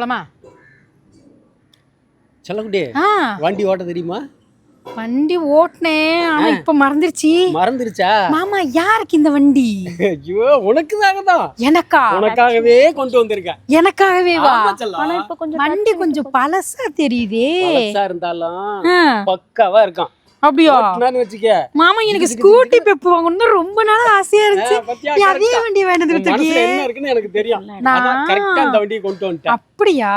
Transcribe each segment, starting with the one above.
போலாமா? செல்லக்குட்டி வண்டி ஓட்ட தெரியுமா? வண்டி ஓட்டுனேன். ஆனா இப்ப மறந்துருச்சு. மறந்துருச்சா? மாமா யாருக்கு இந்த வண்டி? ஐயோ உனக்குதாங்க தான். எனக்கா? உனக்காகவே கொண்டு வந்திருக்கேன். எனக்காகவே வா. இப்ப கொஞ்சம் வண்டி கொஞ்சம் பழசா தெரியுதே. பழசா இருந்தாலும் பக்காவா இருக்கான். அப்படியா? வச்சுக்க. மாமா எனக்கு ஸ்கூட்டி பெப்பு வாங்கணும்னு ரொம்ப நாள் ஆசையா இருந்துச்சு. அதே. வண்டி வேண்டது என்ன இருக்குன்னு எனக்கு தெரியும். அதான் கரெக்டா அந்த வண்டியை கொண்டு வந்துட்டேன். அப்படியா?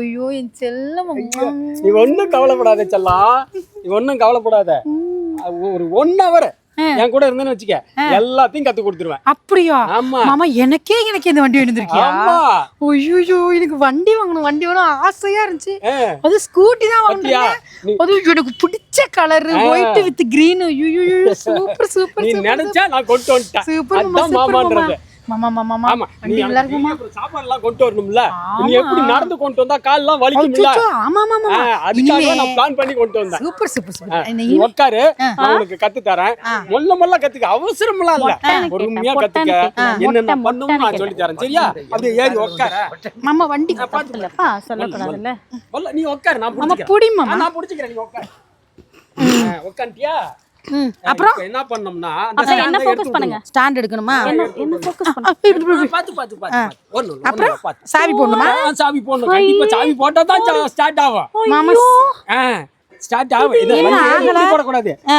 ஐயோ என் செல்லம் நீ ஒண்ணும் கவலைப்படாத செல்லம் நீ ஒண்ணும் கவலைப்படாத. ஒரு ஒன் ஹவர் என் கூட இருந்தேன்னு வச்சுக்க எல்லாத்தையும் கத்து கொடுத்துருவேன். அப்படியா? ஆமா. மாமா எனக்கே எனக்கு இந்த வண்டி வேண்டியிருக்கியா ஆமா. ஐயோ எனக்கு வண்டி வாங்கணும் வண்டி வாங்கணும் ஆசையா இருந்துச்சு. அது ஸ்கூட்டி தான் நீ- அது எனக்கு பிடிச்ச கலர் ஒயிட் வித் கிரீன் ஐயோ சூப்பர் சூப்பர் நீ நினைச்சா நான் கொண்டு வந்துட்டேன். சூப்பர் மாமா. மாமா ஆமா நீ சாப்பாடு எல்லாம் கொண்டு வரணும்ல? நீ. எப்படி நடந்து கொண்டு வந்தா கால் எல்லாம் வலிக்கும்ல ஆமா மாமா அதுக்காக நான் பிளான் பண்ணி கொண்டு வந்தேன். Super super super. நீ உட்காரு நான் உனக்கு கத்து தரேன். மொல்ல மொல்ல கத்துக்க. அவசரம்லாம் இல்ல. மொட்டைன்னு பொறுமையா கத்துக்க. என்னென்ன கேட்டேன், பண்ணணும் நான் சொல்லி தரேன். சரியா? அப்படியே ஏறி உட்கார மாமா வண்டி மொல்ல நீ உட்காரு. நான் புடிச்சுக்கிறேன். நான் நீ உட்காரு. உட்காந்துட்டியா? அப்புறம்? என்ன பண்ணோம்னா அந்த அப்புறம் என்ன ஃபோக்கஸ் பண்ணுங்க? ஸ்டாண்ட் எடுக்கணுமா? என்ன என்ன ஃபோக்கஸ் பண்ணுங்க. ஒண்ணு இல்ல, ஒண்ணு இல்ல, பார்த்து. சாவி போடணுமா? சாவி போடணும். கண்டிப்பா சாவி போட்டா தான் ஸ்டார்ட் ஆகும். மாமா ஆ ஸ்டார்ட் ஆகும். இது என்ன வண்டி ஆகல? இப்படி போடக்கூடாது. ஆ.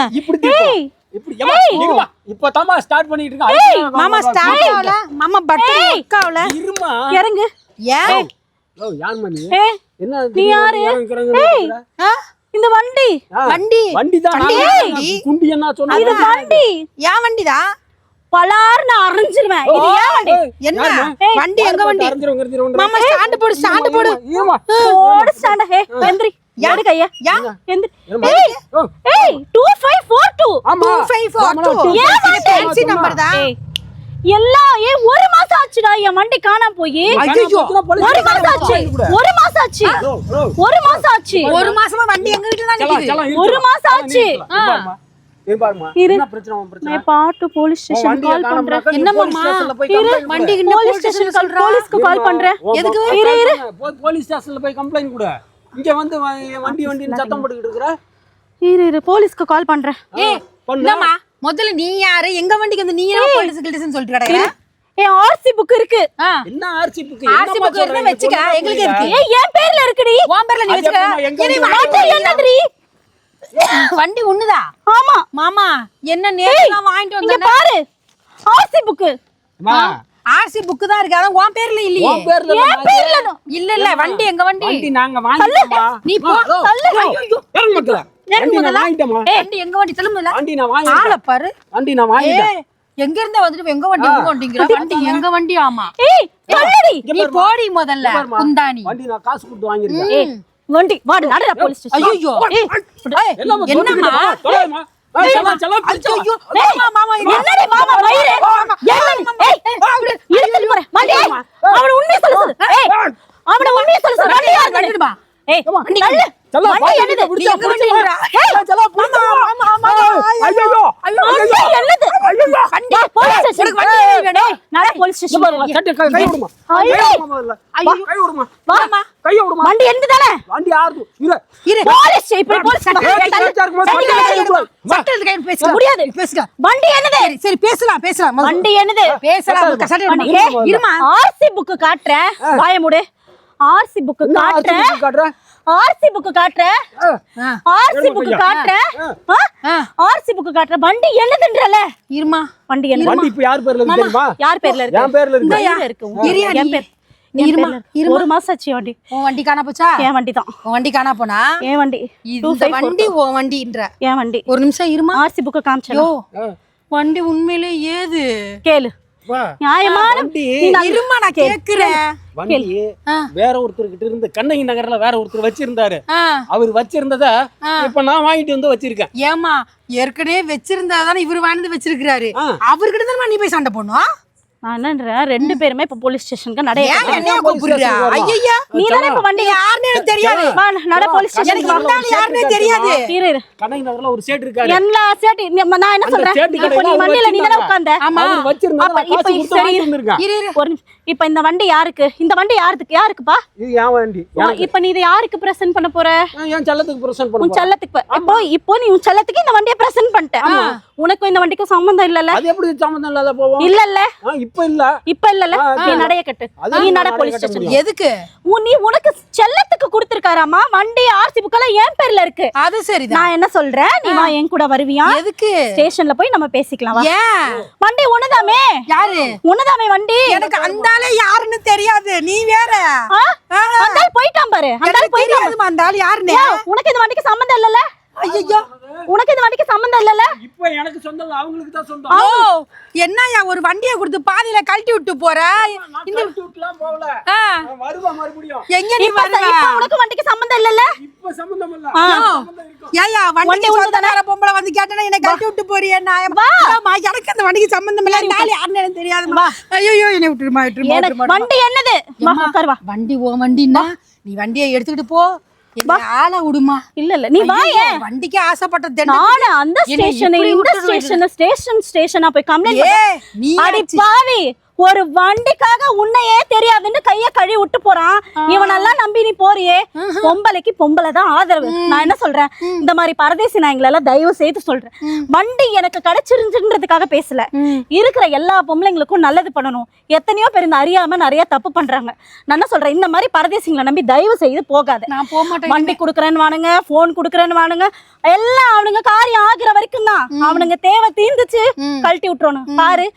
இப்படி ஏம்மா, இருமா. இப்பதாம்மா ஸ்டார்ட் பண்ணிட்டு இருக்கேன் மாமா ஸ்டாண்ட் ஆகல. மாமா பட்டன் ஒர்க். இருமா. இறங்கு. ஏன் ஓ யார் மணி? ஏய். என்ன நீ யாரு? இந்த வண்டி. வண்டி. வண்டி. தான் வண்டி, வண்டி. குண்டி என்ன இது சொன்னேன் வண்டி? ஏன் வண்டிதா? பலார்னு அரைஞ்சிருவேன் இது ஏன் வண்டி? என்ன? வண்டி எங்க வண்டி? மாமா ஸ்டாண்ட் போடு ஸ்டாண்ட் போடு. போடு ஸ்டாண்ட ஹே எந்திரி. யாரு கையா. யா? எந்திரி. ஏய். ஏய் 2542 ஆமா. 2542 ஏன் வண்டி? நம்பர் தான் ஏய் எல்லாம் ஏன் ஒரு மாசம் ஆச்சுடா என் வண்டி காணாம போய். ஒரு மாசம் ஆச்சு. ஒரு மாசம் ஆச்சு. ஒரு மாசம் ஆச்சு. ஒரு மாசமா வண்டி எங்க வீட்டுல தான் நிக்குது. ஒரு மாசம் ஆச்சு. பாட்டு போலீஸ் ஸ்டேஷன் கால் பண்றேன். என்னம்மா? வண்டிக்கு போலீஸ் ஸ்டேஷன் போலீஸ்க்கு கால் பண்றேன். எதுக்கு? இரு, இரு. போலீஸ் ஸ்டேஷன்ல போய் கம்ப்ளைண்ட் கொடு. இங்க வந்து வண்டி வண்டின்னு சத்தம் போட்டுக்கிட்டு இருக்கிற? இரு இரு. போலீஸ்க்கு கால் பண்றேன். ஏய் பண்ணு. என்னம்மா முதல்ல நீ யாரு? எங்க வண்டிக்கு வந்து நீ ஏன் போலீஸ் கிட்டன்னு சொல்லிட்டு கிடக்குற? என் ஆர்சி புக் இருக்கு. என்ன ஆர்சி புக் ஆர்சி புக் இருந்தா வச்சுக்க? எங்களுக்கு இருக்கு. ஏய் என் பேர்ல இருக்குடி. உன் பேர்ல நீ வச்சுக்க. இனி வண்டி? ஒண்ணுதா? ஆமா. மாமா என்ன நேரம் வாங்கிட்டு இங்க வந்தேன் பாரு. ஆர்சி புக் ஆர்சி புக் தான் இருக்கு. அதான் உன் பேர்ல இல்லையே. உன் பேர்ல என் பேர்ல. இல்ல இல்ல. வண்டி எங்க வண்டி? வண்டி நாங்க வாங்கிட்டோமா நீ போ. தள்ளு. இறங்க மக்களே. எங்க வண்டி? திரும்பல வண்டி நான் வாங்கிட்டேன். ஆளை பாரு. வண்டி நான் வாங்கிட்டேன். ஏய், எங்க இருந்த வந்துட்டு எங்க வண்டி உங்க வண்டிங்கிற? வண்டி எங்க வண்டி ஆமா? ஏய் தள்ளுடி நீ போடி முதல்ல குந்தாணி. வண்டி நான் காசு கொடுத்து வண்டி வாடு நடடா போலீஸ் ஸ்டேஷன் ஐயோ என்னம்மா அவன உண்மையை சொல்லு அவன உண்மையை சொல்லு சொல்லு என்னது. ஐயோ, ஐயோ, போலீஸ் போலீஸ் ஸ்டேஷன் சட்டை கை- கை விடுமா. ஐயோ. கை விடுமா முதல்ல. ஐயோ. கை விடுமா. வாமா கையை விடுமா. வண்டி என்னது தானே? வண்டி ஆறுது. இரு. இரு. போலீஸ் இப்படி போலீஸ் கை பேசலாம் முடியாது. பேசுங்க வண்டி என்னது? சரி சரி பேசலாம் பேசலாம். வண்டி என்னது? பேசலாம். சட்டை சட்டை வண்டி எடுமா. ஏய், இருமா. ஆர்சி புக் காட்டுறேன். வாய மூடு. ஆர்சி புக் என்ன ஆர்சி புக்கு காட்டுற? ஆர்சி புக் காட்டுறேன் ஆ. ஆ, ஆர்சி புக் கையா. காட்டுறேன் ஆ. ஆர்சி புக் காட்டுறேன் வண்டி என்னதுன்றல? இருமா. வண்டி என்ன? வண்டி இப்ப யார் பேர்ல இருக்கு தெரியுமா? யார் பேர்ல இருக்கு? என் பேர்ல இருக்கு. பேர்ல இருக்கு இரியா என் நீ. பேர் இருமா. ஒரு மாசம் ஆச்சு வண்டி. உன் வண்டி காணா போச்சா? என் வண்டி தான். உன் வண்டி காணா போனா? என் வண்டி. இந்த வண்டி உன் வண்டின்ற. என் வண்டி. ஒரு நிமிஷம் இருமா. ஆர்சி புக் காமிச்சேன் யோ ஆ. வண்டி உண்மையிலே ஏது? கேளு. நியாயமான இருமா நான் கேக்குறேன். வண்டி. வேற ஒருத்தர்கிட்ட இருந்து கண்ணகி நகர்ல வேற ஒருத்தர் வச்சிருந்தாரு. அவர் வச்சிருந்தத. இப்ப நான் வாங்கிட்டு வந்து வச்சிருக்கேன். ஏமா ஏற்கனவே வச்சிருந்தா தானே இவர் வாங்கி வச்சிருக்காரு ஆ. அவர்கிட்ட தான் நீ போய் சண்டை போடணும்? நான் என்னன்றேன் ரெண்டு பேருமே இப்ப போலீஸ் ஸ்டேஷனுக்கு நடைய ஏன் கட்டுங்க. என்னைய கூப்பிடுற? ஐயா நீ தானே இப்ப வண்டி யாருன்னு எனக்கு தெரியாது. வா நட போலீஸ் ஸ்டேஷனுக்கு இந்த ஆளு யாருன்னே தெரியாது. இரு இரு. கண்ணகி நகர்ல ஒரு சேட் இருக்காரு எல்லா சேட்டி நீ- நான் என்ன சொல்றேன்? இப்போ நீ வண்டியில நீ தானே உட்கார்ந்த? அவர் வச்சிருந்தா அப்ப நான் காசு இப்ப கொடுத்து சரி. வாங்கிட்டு வந்திருக்கேன். இரு இரு. ஒரு நிமிஷம். இப்ப இந்த வண்டி யாருக்கு? இந்த வண்டி யாருக்கு? யாருக்குப்பா? இது என் வண்டி எனக்கு. இப்ப நீ இதை யாருக்கு பிரசன்ட் பண்ண போற? நான் என் செல்லத்துக்கு பிரசன்ட் பண்ண உன். செல்லத்துக்கு இப்போ இப்போ நீ உன் செல்லத்துக்கு இந்த வண்டியை பிரசன்ட் பண்ணிட்ட. உனக்கும் இந்த வண்டிக்கும் சம்பந்தம் இல்லல்ல? அது எப்படி இல்லாத போவோம்? இப்ப இல்ல. இப்ப இல்லல்ல ஆ, நீ நடைய கட்டு. நீ நட போலீஸ் ஸ்டேஷன். எதுக்கு? உன் நீ உனக்கு செல்லத்துக்கு கொடுத்திருக்காராமா? வண்டி ஆர்சி புக்கெல்லாம் என் பேர்ல இருக்கு. அது சரிதான். நான் என்ன சொல்றேன்? நீ வா என் கூட வருவியா? எதுக்கு? ஸ்டேஷன்ல போய் நம்ம பேசிக்கலாம் வா. ஏன்? வண்டி உனதாமே? யாரு? உனதாமே வண்டி? எனக்கு அந்த ஆளே யாருன்னு தெரியாது. நீ வேற. ஆ? ஆஹா. அந்த ஆள் போயிட்டான் பாரு. அந்த ஆள் எனக்கு போயிட்டான். தெரியாதுமா அந்த ஆள் யாருன்னு. உனக்கு இந்த வண்டிக்கு சம்மந்தம் இல்லல்ல ஐயோ உனக்கு இந்த வண்டிக்கு சம்மந்தம் இல்லல்ல எனக்கு சொந்தம் அவங்களுக்கு தான் சொந்தம். ஓ என்னய்யா ஒரு வண்டியை கொடுத்து பாதியில கழட்டி விட்டு போற? கழட்டி விட்டுலாம் போகல. வருவேன் மறுபடியும். எங்க நீ வருவ. இப்ப உனக்கு வண்டிக்கு சம்மந்தம் இல்லல்ல? இப்ப சம்பந்தம் இல்ல. சம்பந்தம் ஏயா வண்டி? சொந்தக்கார பொம்பளை வந்து கேட்டனா என்ன கழட்டி விட்டு போறியே நான் ஆமா, எனக்கு அந்த வண்டிக்கு சம்பந்தம் இல்ல. இந்த ஆள் யாருன்னு எனக்கு தெரியாதுமா ஐயோ என்னை விட்டுருமா விட்டுருமா வண்டி என்னது? வா வா. வண்டி ஓ வண்டின்னா நீ வண்டியை எடுத்துக்கிட்டு போ. ஆளை விடுமா இல்ல இல்ல. நீ வா வண்டிக்கு ஆசைப்பட்ட தென்னை நானு அந்த ஸ்டேஷன் இந்த ஸ்டேஷன் ஸ்டேஷன் ஸ்டேஷனா போய் கம்ப்ளைண்ட் அடி பாவி. ஒரு வண்டிக்காக உன்னையே தெரியாதுன்னு கைய கழுவி விட்டு போறான். இவனெல்லாம் நம்பி நீ போறியே. பொம்பளைக்கு பொம்பளை தான் ஆதரவு. நான் என்ன சொல்றேன்? இந்த மாதிரி பரதேசி நாய்களை எல்லாம் தயவு செய்து சொல்றேன். வண்டி எனக்கு கிடைச்சிருந்துன்றதுக்காக பேசல. இருக்கிற எல்லா பொம்பளைங்களுக்கும் நல்லது பண்ணணும். எத்தனையோ பேர் இந்த அறியாம நிறைய தப்பு பண்றாங்க. நான் என்ன சொல்றேன்? இந்த மாதிரி பரதேசிங்களை நம்பி தயவு செய்து போகாத. நான் போக மாட்டேன் வண்டி குடுக்கறேன்னு வானுங்க போன் குடுக்கறேன்னு வானுங்க எல்லாம் அவனுங்க காரியம் ஆகுற வரைக்கும் தான். அவனுங்க தேவை தீர்ந்துச்சு. கழட்டி விட்டுறணும். பாரு.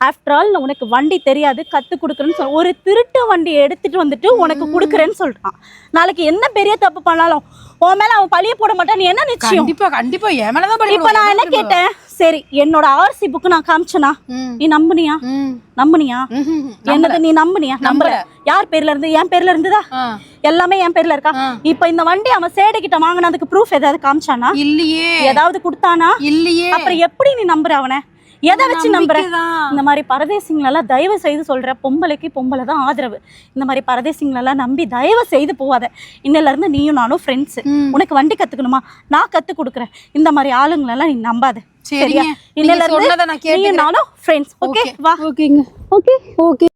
ஆஃப்டர் ஆல் உனக்கு வண்டி தெரியாது கத்து கொடுக்குறேன்னு சொல்ல ஒரு திருட்டு வண்டியை எடுத்துட்டு வந்துட்டு உனக்கு கொடுக்குறேன்னு சொல்றான். நாளைக்கு என்ன பெரிய தப்பு பண்ணாலும் உன் மேல அவன் பழிய போட மாட்டான் நீ என்ன நிச்சயம்? கண்டிப்பா கண்டிப்பா என் மேலதான் இப்ப நான் என்ன கேட்டேன்? சரி என்னோட ஆர்சி புக்கு நான் காமிச்சனா? நீ நம்புனியா? நம்புனியா? என்னது நீ நம்புனியா? நம்பல. யார் பேர்ல இருந்து என் பேர்ல இருந்துதா? எல்லாமே என் பேர்ல இருக்கா? இப்ப இந்த வண்டி அவன் சேடு கிட்ட வாங்கினதுக்கு ப்ரூஃப் ஏதாவது காமிச்சானா? இல்லையே. ஏதாவது கொடுத்தானா? இல்லையே. அப்புறம் எப்படி நீ நம்புற அவனை? எதை வச்சு நம்புற? நம்பிக்கைதான். இந்த மாதிரி பரதேசிங்களெல்லாம் தயவு செய்து சொல்ற பொம்பளைக்கு பொம்பளை தான் ஆதரவு. இந்த மாதிரி பரதேசிங்களெல்லாம் நம்பி தயவு செய்து போவாத இன்னில இருந்து நீயும் நானும் ஃப்ரெண்ட்ஸ் உனக்கு வண்டி கத்துக்கணுமா? நான் கத்து கொடுக்குறேன். இந்த மாதிரி ஆளுங்களெல்லாம் நீ நம்பாத. சரியா? இன்னில இருந்து. நீயும் நானும் ஃப்ரெண்ட்ஸ் ஓகே வா. ஓகேங்க ஓகே ஓகே